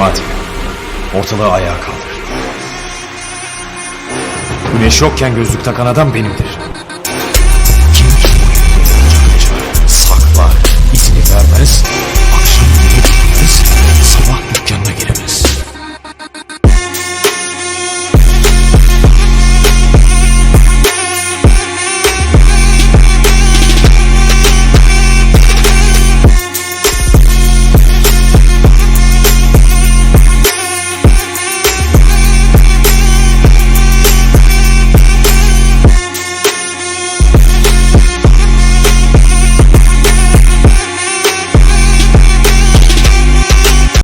Memati, ortalığı ayağa kaldır. Güneş yokken gözlük takan adam benimdir.